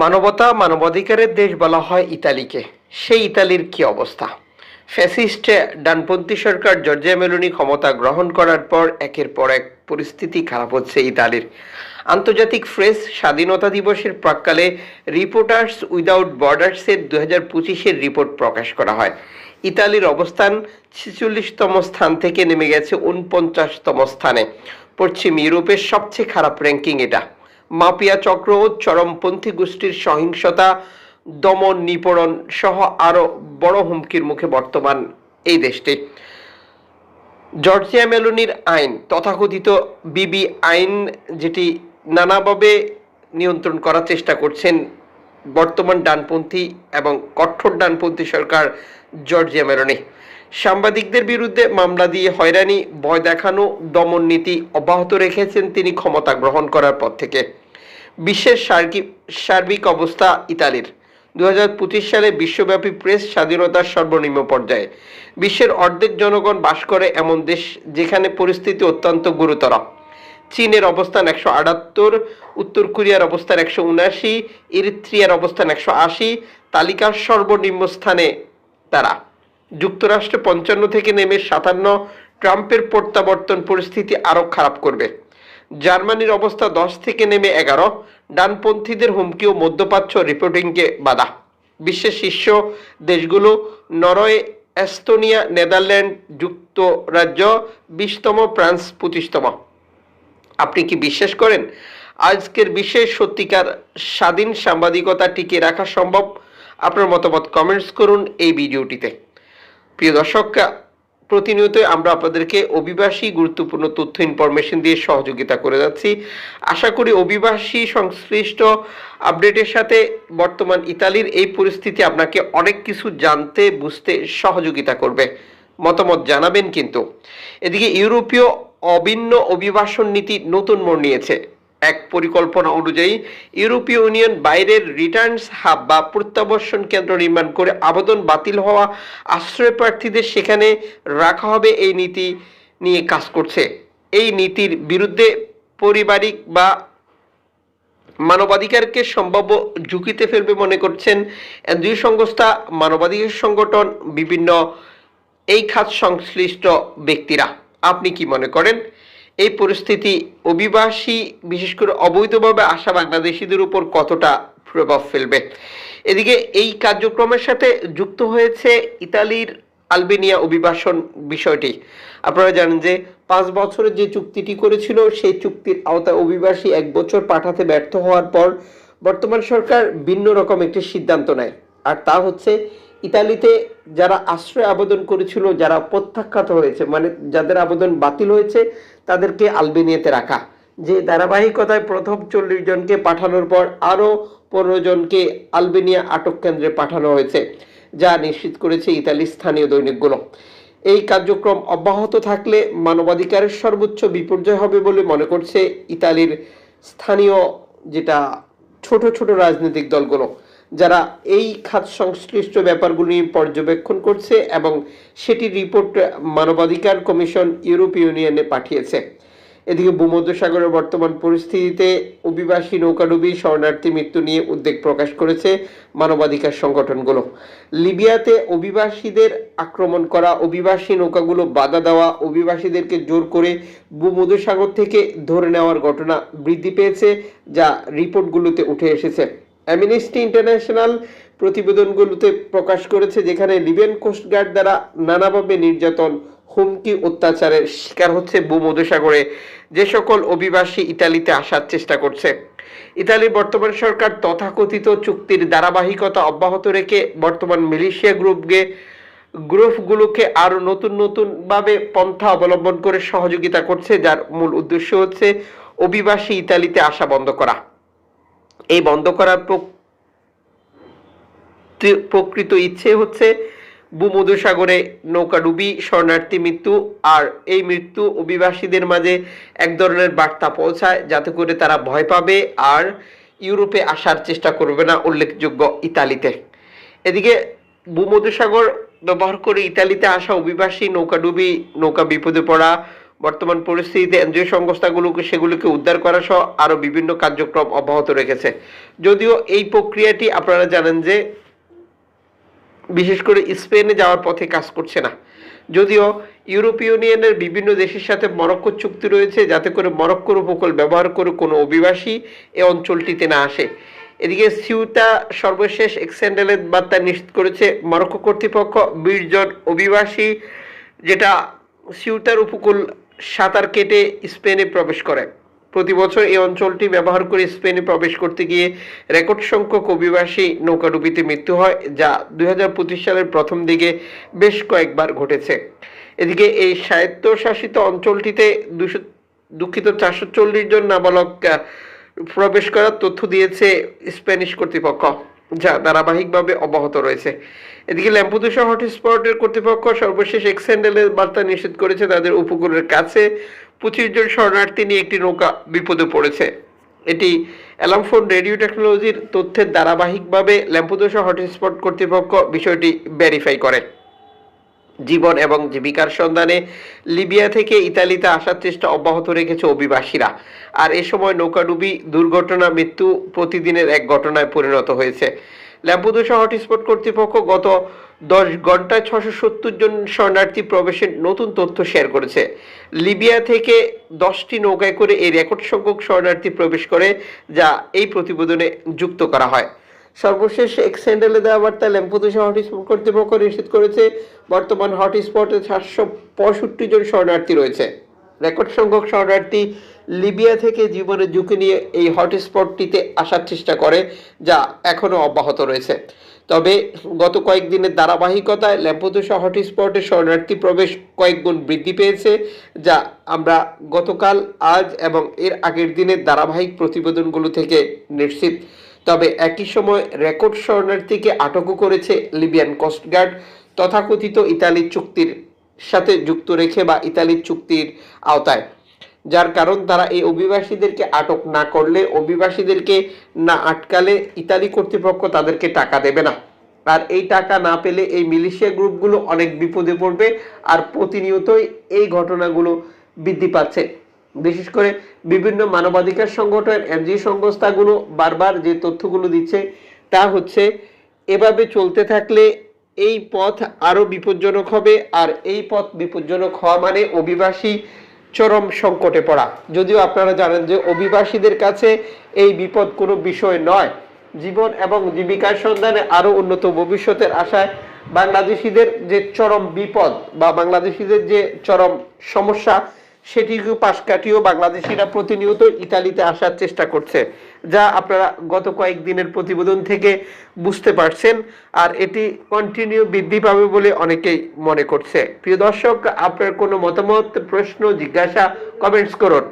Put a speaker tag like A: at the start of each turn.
A: মানবতা মানবাধিকারের দেশ বলা হয় ইতালিকে। সেই ইতালির কি অবস্থা? ফ্যাসিস্ট ডানপন্থী সরকার জর্জিয়া মেলোনি ক্ষমতা গ্রহণ করার পর একের পর এক পরিস্থিতি খারাপ হচ্ছে ইতালির। আন্তর্জাতিক প্রেস স্বাধীনতা দিবসের প্রাককালে রিপোর্টার্স উইদাউট বর্ডার্সের দু হাজার পঁচিশের রিপোর্ট প্রকাশ করা হয়। ইতালির অবস্থান ছেচল্লিশতম স্থান থেকে নেমে গেছে উনপঞ্চাশতম স্থানে। পশ্চিম ইউরোপের সবচেয়ে খারাপ র্যাঙ্কিং এটা। মাফিয়া চক্র, চরমপন্থী গোষ্ঠীর সহিংসতা দমন নিপীড়ন সহ আরও বড় হুমকির মুখে বর্তমান এই দেশটি। জর্জিয়া মেলোনির আইন তথাকথিত বিবি আইন যেটি নানাভাবে নিয়ন্ত্রণ করার চেষ্টা করছেন বর্তমান ডানপন্থী এবং কঠোর ডানপন্থী সরকার জর্জিয়া মেলোনি। সাংবাদিকদের বিরুদ্ধে মামলা দিয়ে হয়রানি, ভয় দেখানো, দমন নীতি অব্যাহত রেখেছেন তিনি ক্ষমতা গ্রহণ করার পর থেকে। বিশ্বের সার্গি- সার্বিক অবস্থা ইতালির। দু সালে বিশ্বব্যাপী প্রেস স্বাধীনতার সর্বনিম্ন পর্যায়ে। বিশ্বের অর্ধেক জনগণ বাস করে এমন দেশ যেখানে পরিস্থিতি অত্যন্ত গুরুতর। চীনের অবস্থান একশো আটাত্তর, উত্তর কোরিয়ার অবস্থান একশো উনআশি, ইরিত্রিয়ার অবস্থান একশো আশি, তালিকার সর্বনিম্ন স্থানে তারা। যুক্তরাষ্ট্রে পঞ্চান্ন থেকে নেমে সাতান্ন, ট্রাম্পের প্রত্যাবর্তন পরিস্থিতি আরও খারাপ করবে। জার্মানির অবস্থা দশ থেকে নেমে এগারো, ডানপন্থীদের হুমকি ও মধ্যপ্রাচ্য রিপোর্টিংকে বাধা। বিশ্বের শীর্ষ দেশগুলো নরওয়ে, এস্তোনিয়া, নেদারল্যান্ড যুক্তরাজ্য বিশতম, ফ্রান্স পঁচিশতম। আপনি কি বিশ্বাস করেন? আজকের বিশেষ সত্যিকার স্বাধীন সাংবাদিকতা টিকিয়ে রাখা সম্ভব? আপনার মতামত কমেন্টস করুন এই ভিডিওটিতে। প্রিয় দর্শক প্রতিনিয়ত আমরা আপনাদেরকে অভিবাসী গুরুত্বপূর্ণ তথ্য ইনফরমেশন দিয়ে সহযোগিতা করে যাচ্ছি। আশা করি অভিবাসী সংশ্লিষ্ট আপডেটের সাথে বর্তমান ইতালির এই পরিস্থিতি আপনাকে অনেক কিছু জানতে, বুঝতে সহযোগিতা করবে। মতামত জানাবেন কিন্তু। এদিকে ইউরোপীয় অভিন্ন অভিবাসন নীতি নতুন মোড় নিয়েছে। এক পরিকল্পনা অনুযায়ী ইউরোপীয় ইউনিয়ন বাইরের রিটার্নস হাব বা প্রত্যাবর্ষণ কেন্দ্র নির্মাণ করে আবেদন বাতিল হওয়া আশ্রয় প্রার্থীদের সেখানে রাখা হবে এই নীতি নিয়ে কাজ করছে। এই নীতির বিরুদ্ধে পারিবারিক বা মানবাধিকারকে সম্ভাব্য ঝুঁকিতে ফেলবে মনে করছেন দুই সংস্থা, মানবাধিকার সংগঠন, বিভিন্ন এই খাত সংশ্লিষ্ট ব্যক্তিরা। আপনি কি মনে করেন? এই পরিস্থিতি অভিবাসী, বিশেষ করে অবৈধভাবে আসা বাংলাদেশিদের উপর কতটা প্রভাব ফেলবে? এদিকে এই কার্যক্রমের সাথে যুক্ত হয়েছে ইতালির আলবেনিয়া অভিবাসন বিষয়টি। আপনারা জানেন যে পাঁচ বছরের যে চুক্তিটি করেছিল, সেই চুক্তির আওতায় অভিবাসী এক বছর পাঠাতে ব্যর্থ হওয়ার পর বর্তমান সরকার ভিন্ন রকম একটি সিদ্ধান্ত নেয়। আর তা হচ্ছে ইতালিতে যারা আশ্রয় আবেদন করেছিল, যারা প্রত্যাখ্যাত হয়েছে মানে যাদের আবেদন বাতিল হয়েছে, তাদেরকে আলবেনিয়াতে রাখা। যে ধারাবাহিকতায় প্রথম চল্লিশ জনকে পাঠানোর পর আরও পনেরো জনকে আলবেনিয়া আটক কেন্দ্রে পাঠানো হয়েছে, যা নিশ্চিত করেছে ইতালির স্থানীয় দৈনিকগুলো। এই কার্যক্রম অব্যাহত থাকলে মানবাধিকারের সর্বোচ্চ বিপর্যয় হবে বলে মনে করছে ইতালির স্থানীয় যেটা ছোট ছোট রাজনৈতিক দলগুলো। যারা এই খাত সংশ্লিষ্ট ব্যাপারগুলি পর্যবেক্ষণ করছে এবং সেটি রিপোর্ট মানবাধিকার কমিশন ইউরোপীয় ইউনিয়নে পাঠিয়েছে। এদিকে ভূমধ্যসাগরের বর্তমান পরিস্থিতিতে অভিবাসী নৌকাডুবি শরণার্থী মৃত্যু নিয়ে উদ্বেগ প্রকাশ করেছে মানবাধিকার সংগঠনগুলো। লিবিয়াতে অভিবাসীদের আক্রমণ করা, অভিবাসী নৌকাগুলো বাধা দেওয়া, অভিবাসীদেরকে জোর করে ভূমধ্যসাগর থেকে ধরে নেওয়ার ঘটনা বৃদ্ধি পেয়েছে, যা রিপোর্টগুলোতে উঠে এসেছে। অ্যামনিস্টি ইন্টারন্যাশনাল প্রতিবেদনগুলোতে প্রকাশ করেছে যেখানে লিবিয়ান কোস্টগার্ড দ্বারা নানাভাবে নির্যাতন, হুমকি, অত্যাচারের শিকার হচ্ছে ভূমধ্যসাগরে যে সকল অভিবাসী ইতালিতে আসার চেষ্টা করছে। ইতালির বর্তমান সরকার তথাকথিত চুক্তির ধারাবাহিকতা অব্যাহত রেখে বর্তমান মিলিশিয়া গ্রুপকে, গ্রুপগুলোকে আরও নতুন নতুনভাবে পন্থা অবলম্বন করে সহযোগিতা করছে, যার মূল উদ্দেশ্য হচ্ছে অভিবাসী ইতালিতে আসা বন্ধ করা। এই বন্ধ করার প্রকৃত ইচ্ছে হচ্ছে ভূমধ্যসাগরে নৌকাডুবি শরণার্থী মৃত্যু আর এই মৃত্যু অভিবাসীদের মাঝে এক ধরনের বার্তা পৌঁছায়, যাতে করে তারা ভয় পাবে আর ইউরোপে আসার চেষ্টা করবে না, উল্লেখযোগ্য ইতালিতে। এদিকে ভূমধুসাগর ব্যবহার করে ইতালিতে আসা অভিবাসী নৌকাডুবি নৌকা বিপদে পড়া বর্তমান পরিস্থিতিতে এনজিও সংস্থাগুলোকে সেগুলোকে উদ্ধার করা সহ আরও বিভিন্ন কার্যক্রম অব্যাহত রেখেছে। যদিও এই প্রক্রিয়াটি আপনারা জানেন যে বিশেষ করে স্পেনে যাওয়ার পথে কাজ করছে না। যদিও ইউরোপীয় ইউনিয়নের বিভিন্ন দেশের সাথে মরক্কো চুক্তি রয়েছে, যাতে করে মরক্কোর উপকূল ব্যবহার করে কোনো অভিবাসী এ অঞ্চলটিতে না আসে। এদিকে সিউতা সর্বশেষ এক্সেন্ডেলের বার্তা নিশ্চিত করেছে, মরক্কো কর্তৃপক্ষ বিশ জন অভিবাসী, যেটা সিউতার উপকূল সাঁতার কেটে স্পেনে প্রবেশ করে। প্রতি বছর এই অঞ্চলটি ব্যবহার করে স্পেনে প্রবেশ করতে গিয়ে রেকর্ড সংখ্যক অভিবাসী নৌকাডুবিতে মৃত্যু হয়, যা দুই সালের প্রথম দিকে বেশ কয়েকবার ঘটেছে। এদিকে এই স্বায়ত্তশাসিত অঞ্চলটিতে দুশো দুঃখিত চারশো চল্লিশ জন নাবালক প্রবেশ করার তথ্য দিয়েছে স্প্যানিশ কর্তৃপক্ষ, যা ধারাবাহিকভাবে অব্যাহত রয়েছে। এদিকে ল্যাম্পুদুসা হটস্পটের কর্তৃপক্ষ সর্বশেষ এক্সেন্ডেলের বার্তা নিষেধ করেছে তাদের উপকূলের কাছে পঁচিশ জন শরণার্থী নিয়ে একটি নৌকা বিপদে পড়েছে। এটি অ্যালামফোন রেডিও টেকনোলজির তথ্যের ধারাবাহিকভাবে ল্যাম্পুদোসা হটস্পট কর্তৃপক্ষ বিষয়টি ভেরিফাই করে। জীবন এবং জীবিকার সন্ধানে লিবিয়া থেকে ইতালিতে আসার চেষ্টা অব্যাহত রেখেছে অভিবাসীরা। আর এ সময় নৌকাডুবি দুর্ঘটনা মৃত্যু প্রতিদিনের এক ঘটনায় পরিণত হয়েছে। ল্যাম্পুদোসা হটস্পট কর্তৃপক্ষ গত দশ ঘন্টায় ছশো সত্তর জন শরণার্থী প্রবেশের নতুন তথ্য শেয়ার করেছে। লিবিয়া থেকে দশটি নৌকায় করে এই রেকর্ড সংখ্যক শরণার্থী প্রবেশ করে, যা এই প্রতিবেদনে যুক্ত করা হয়। সর্বশেষ এক্সেন্ডেলে দেওয়া বার্তা ল্যাম্পুদোসা হটস্পট কর্তৃপক্ষ নিশ্চিত করেছে, বর্তমান হটস্পটে সাতশো পঁয়ষট্টি জন শরণার্থী রয়েছে। রেকর্ড সংখ্যক শরণার্থী লিবিয়া থেকে জীবনের ঝুঁকি নিয়ে এই হটস্পটটিতে আসার চেষ্টা করে, যা এখনও অব্যাহত রয়েছে। তবে গত কয়েকদিনের ধারাবাহিকতায় ল্যাম্পোদোসা হটস্পটে শরণার্থী প্রবেশ কয়েক গুণ বৃদ্ধি পেয়েছে, যা আমরা গতকাল, আজ এবং এর আগের দিনের ধারাবাহিক প্রতিবেদনগুলো থেকে নিশ্চিত। তবে একই সময় রেকর্ড শরণার্থীকে আটকও করেছে লিবিয়ান কোস্টগার্ড, তথাকথিত ইতালির চুক্তির সাথে যুক্ত রেখে বা ইতালির চুক্তির আওতায়। যার কারণ তারা এই অভিবাসীদেরকে আটক না করলে, অভিবাসীদেরকে না আটকালে ইতালি কর্তৃপক্ষ তাদেরকে টাকা দেবে না। আর এই টাকা না পেলে এই মিলিশিয়া গ্রুপগুলো অনেক বিপদে পড়বে আর প্রতিনিয়তই এই ঘটনাগুলো বৃদ্ধি পাচ্ছে। বিশেষ করে বিভিন্ন মানবাধিকার সংগঠন এনজিও সংস্থাগুলো বারবার যে তথ্যগুলো দিচ্ছে তা হচ্ছে, এভাবে চলতে থাকলে এই পথ আরও বিপজ্জনক হবে, আর এই পথ বিপজ্জনক হওয়া মানে অভিবাসী চরম সংকটে পড়া। যদিও আপনারা জানেন যে অভিবাসীদের কাছে এই বিপদ কোনো বিষয় নয়। জীবন এবং জীবিকার সন্ধানে আরও উন্নত ভবিষ্যতের আশায় বাংলাদেশিদের যে চরম বিপদ বা বাংলাদেশিদের যে চরম সমস্যা সেটিকে পাশ কাটিয়েও বাংলাদেশিরা প্রতিনিয়ত ইতালিতে আসার চেষ্টা করছে। যা আপনারা গত কয়েকদিনের প্রতিবেদন থেকে বুঝতে পারছেন, আর এটি কন্টিনিউ বৃদ্ধি পাবে বলে অনেকেই মনে করছে। প্রিয় দর্শক, আপনার কোনো মতামত, প্রশ্ন, জিজ্ঞাসা কমেন্টস করুন।